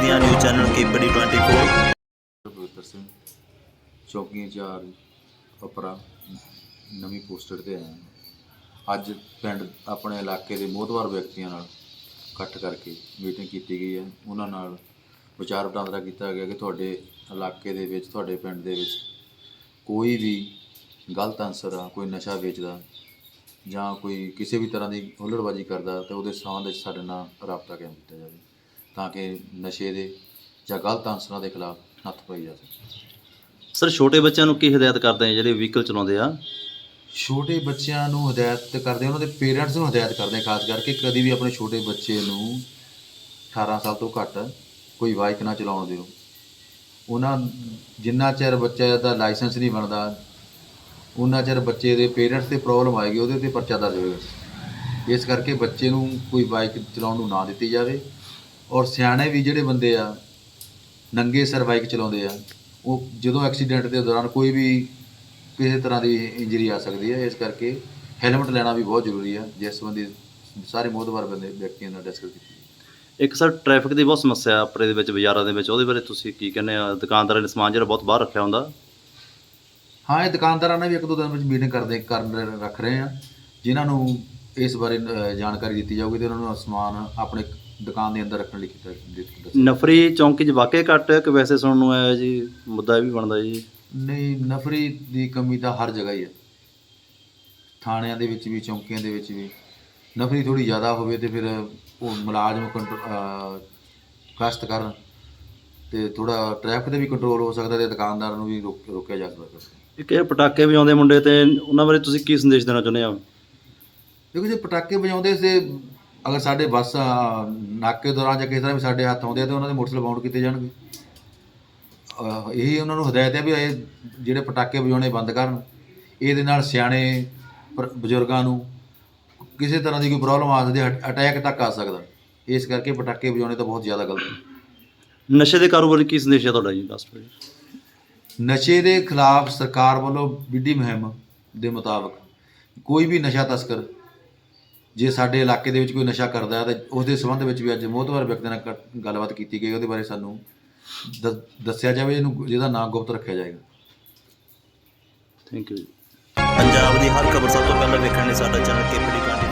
ਦੀਆਂ news channel KPD 24 ਪਵਿੱਤਰ ਸਿੰਘ ਚੌਕੀ ਇੰਚਾਰਜ ਅਪਰਾ ਨਵੀਂ ਪੋਸਟਡ ਤੇ ਆਇਆ ਅੱਜ ਪਿੰਡ ਆਪਣੇ ਇਲਾਕੇ ਦੇ ਮੋਹਤਵਾਰ ਵਿਅਕਤੀਆਂ ਨਾਲ ਇਕੱਠ ਕਰਕੇ ਮੀਟਿੰਗ ਕੀਤੀ ਗਈ ਹੈ। ਉਹਨਾਂ ਨਾਲ ਵਿਚਾਰ ਵਟਾਂਦਰਾ ਕੀਤਾ ਗਿਆ ਕਿ ਤੁਹਾਡੇ ਇਲਾਕੇ ਦੇ ਵਿੱਚ, ਤੁਹਾਡੇ ਪਿੰਡ ਦੇ ਵਿੱਚ ਕੋਈ ਵੀ ਗਲਤ ਅਨਸਰ ਆ, ਕੋਈ ਨਸ਼ਾ ਵੇਚਦਾ ਜਾਂ ਕੋਈ ਕਿਸੇ ਵੀ ਤਰ੍ਹਾਂ ਦੀ ਹੁੱਲੜਬਾਜੀ ਕਰਦਾ, ਤਾਂ ਉਹਦੇ ਸੰਬੰਧ ਵਿੱਚ ਸਾਡੇ ਨਾਲ ਰਾਬਤਾ ਕਾਇਮ ਕੀਤਾ ਜਾਵੇ। ਤਾਂ ਕਿ ਨਸ਼ੇ ਦੇ ਜਾਂ ਗਲਤ ਅਨਸਰਾਂ ਦੇ ਖਿਲਾਫ ਨੱਥ ਪਾਈ ਜਾ ਸਕੇ। ਸਰ ਛੋਟੇ ਬੱਚਿਆਂ ਨੂੰ ਕੀ ਹਦਾਇਤ ਕਰਦੇ ਆ ਜਿਹੜੇ ਵਹੀਕਲ ਚਲਾਉਂਦੇ ਆ? ਛੋਟੇ ਬੱਚਿਆਂ ਨੂੰ ਹਦਾਇਤ ਕਰਦੇ ਉਹਨਾਂ ਦੇ ਪੇਰੈਂਟਸ ਨੂੰ ਹਦਾਇਤ ਕਰਦੇ ਖਾਸ ਕਰਕੇ ਕਦੀ ਵੀ ਆਪਣੇ ਛੋਟੇ ਬੱਚੇ ਨੂੰ 18 ਸਾਲ ਤੋਂ ਘੱਟ ਕੋਈ ਬਾਈਕ ਨਾ ਚਲਾਉਣ ਦਿਓ। ਉਹਨਾਂ ਜਿੰਨਾ ਚਿਰ ਬੱਚੇ ਦਾ ਲਾਇਸੈਂਸ ਨਹੀਂ ਬਣਦਾ ਉਹਨਾਂ ਚਿਰ ਬੱਚੇ ਦੇ ਪੇਰੈਂਟਸ ਤੇ ਪ੍ਰੋਬਲਮ ਆਏਗੀ ਉਹਦੇ ਤੇ ਪਰਚਾ ਦਰਜ ਹੋਏਗਾ। ਇਸ ਕਰਕੇ ਬੱਚੇ ਨੂੰ ਕੋਈ ਬਾਈਕ ਚਲਾਉਣ ਨੂੰ ਨਾ ਦਿੱਤੀ ਜਾਵੇ। ਔਰ ਸਿਆਣੇ ਵੀ ਜਿਹੜੇ ਬੰਦੇ ਆ ਨੰਗੇ ਸਿਰ ਬਾਈਕ ਚਲਾਉਂਦੇ ਆ ਉਹ ਜਦੋਂ ਐਕਸੀਡੈਂਟ ਦੇ ਦੌਰਾਨ ਕੋਈ ਵੀ ਕਿਸੇ ਤਰ੍ਹਾਂ ਦੀ ਇੰਜਰੀ ਆ ਸਕਦੀ ਹੈ ਇਸ ਕਰਕੇ ਹੈਲਮਟ ਲੈਣਾ ਵੀ ਬਹੁਤ ਜ਼ਰੂਰੀ ਹੈ ਜਿਸ ਸੰਬੰਧੀ ਸਾਰੇ ਮੋਹਤਵਾਰ ਬੰਦੇ ਵਿਅਕਤੀਆਂ ਨਾਲ ਡਿਸਕਸ ਕੀਤੀ ਇੱਕ ਸਰ ਟ੍ਰੈਫਿਕ ਦੀ ਬਹੁਤ ਸਮੱਸਿਆ ਆ ਆਪਣੇ ਦੇ ਵਿੱਚ ਬਾਜ਼ਾਰਾਂ ਦੇ ਵਿੱਚ ਉਹਦੇ ਬਾਰੇ ਤੁਸੀਂ ਕੀ ਕਹਿੰਦੇ ਆ? ਦੁਕਾਨਦਾਰਾਂ ਨੇ ਸਮਾਨ ਜਿਹੜਾ ਬਹੁਤ ਬਾਹਰ ਰੱਖਿਆ ਹੁੰਦਾ। ਹਾਂ ਇਹ ਦੁਕਾਨਦਾਰਾਂ ਨਾਲ ਵੀ ਇੱਕ ਦੋ ਦਿਨ ਵਿੱਚ ਮੀਟਿੰਗ ਕਰਦੇ ਕਰਨ ਰੱਖ ਰਹੇ ਆ ਜਿਨ੍ਹਾਂ ਨੂੰ ਇਸ ਬਾਰੇ ਜਾਣਕਾਰੀ ਦਿੱਤੀ ਜਾਊਗੀ ਤੇ ਉਹਨਾਂ ਨੂੰ ਸਮਾਨ ਆਪਣੇ ਦੁਕਾਨ ਦੇ ਅੰਦਰ ਰੱਖਣ ਲਈ ਕੀਤਾ ਦਿੱਤਾ ਨਫਰੀ ਚੌਂਕੀ 'ਚ ਵਾਕਿਆ ਘੱਟ ਹੈ ਕਿ ਵੈਸੇ ਸੁਣਨ ਨੂੰ ਆਇਆ ਜੀ? ਮੁੱਦਾ ਇਹ ਵੀ ਬਣਦਾ ਜੀ। ਨਹੀਂ ਨਫਰੀ ਦੀ ਕਮੀ ਤਾਂ ਹਰ ਜਗ੍ਹਾ ਹੀ ਹੈ। ਥਾਣਿਆਂ ਦੇ ਵਿੱਚ ਵੀ ਚੌਂਕੀਆਂ ਦੇ ਵਿੱਚ ਵੀ। ਨਫਰੀ ਥੋੜੀ ਜ਼ਿਆਦਾ ਹੋਵੇ ਤੇ ਫਿਰ ਉਹ ਮੁਲਾਜ਼ਮ ਕੰਟਰੋ ਗਸ਼ਤ ਕਰਨ ਤੇ ਥੋੜਾ ਟ੍ਰੈਫਿਕ ਤੇ ਵੀ ਕੰਟਰੋਲ ਹੋ ਸਕਦਾ ਤੇ ਦੁਕਾਨਦਾਰ ਨੂੰ ਵੀ ਰੋਕ- ਰੋਕਿਆ ਜਾ ਸਕਦਾ। ਇੱਕ ਇਹ ਪਟਾਕੇ ਵਜਾਉਂਦੇ ਮੁੰਡੇ ਤੇ ਉਹਨਾਂ ਬਾਰੇ ਤੁਸੀਂ ਕੀ ਸੰਦੇਸ਼ ਦੇਣਾ ਚਾਹੁੰਦੇ ਆ ਦੇਖੋ ਜੇ ਪਟਾਕੇ ਵਜਾਉਂਦੇ ਸੀ ਅਗਰ ਸਾਡੇ ਬੱਸ ਨਾਕੇ ਦੌਰਾਨ ਜਾਂ ਕਿਸੇ ਤਰ੍ਹਾਂ ਵੀ ਸਾਡੇ ਹੱਥ ਆਉਂਦੇ ਆ ਤੇ ਉਹਨਾਂ ਦੇ ਮੋਟਰਸਾਈਕਲ ਬਾਉਂਡ ਕੀਤੇ ਜਾਣਗੇ। ਇਹੀ ਉਹਨਾਂ ਨੂੰ ਹਦਾਇਤ ਹੈ ਵੀ ਇਹ ਜਿਹੜੇ ਪਟਾਕੇ ਵਜਾਉਣੇ ਬੰਦ ਕਰਨ ਇਹਦੇ ਨਾਲ ਸਿਆਣੇ ਬਜ਼ੁਰਗਾਂ ਨੂੰ ਕਿਸੇ ਤਰ੍ਹਾਂ ਦੀ ਕੋਈ ਪ੍ਰੋਬਲਮ ਆ ਸਕਦੀ ਹੈ ਅਟੈਕ ਤੱਕ ਆ ਸਕਦਾ। ਇਸ ਕਰਕੇ ਪਟਾਕੇ ਵਜਾਉਣੇ ਤਾਂ ਬਹੁਤ ਜ਼ਿਆਦਾ ਗਲਤ ਹੈ ਨਸ਼ੇ ਦੇ ਕਾਰੋਬਾਰ ਕੀ ਸੰਦੇਸ਼ ਹੈ ਤੁਹਾਡਾ ਜੀ ਦੱਸ ਜੀ। ਨਸ਼ੇ ਦੇ ਖਿਲਾਫ ਸਰਕਾਰ ਵੱਲੋਂ ਵਿੱਢੀ ਮੁਹਿੰਮ ਦੇ ਮੁਤਾਬਕ ਕੋਈ ਵੀ ਨਸ਼ਾ ਤਸਕਰ ਜੇ ਸਾਡੇ ਇਲਾਕੇ ਦੇ ਵਿੱਚ ਕੋਈ ਨਸ਼ਾ ਕਰਦਾ ਹੈ ਤਾਂ ਉਸ ਦੇ ਸੰਬੰਧ ਵਿੱਚ ਵੀ ਅੱਜ ਮੋਹਤਵਾਰ ਵਿਅਕਤੀਆਂ ਨਾਲ ਕ- ਗੱਲਬਾਤ ਕੀਤੀ ਗਈ ਉਹਦੇ ਬਾਰੇ ਸਾਨੂੰ ਦ- ਦੱਸਿਆ ਜਾਵੇ ਇਹਨੂੰ ਜਿਹਦਾ ਨਾਮ ਗੁਪਤ ਰੱਖਿਆ ਜਾਏਗਾ। ਥੈਂਕ ਯੂ ਜੀ ਪੰਜਾਬ ਦੀ ਹਰ ਖਬਰ ਸਭ ਤੋਂ ਪਹਿਲਾਂ ਵੇਖਣ ਲਈ ਸਾਡਾ ਚੈਨਲ ਕੇਪੀਡੀ 24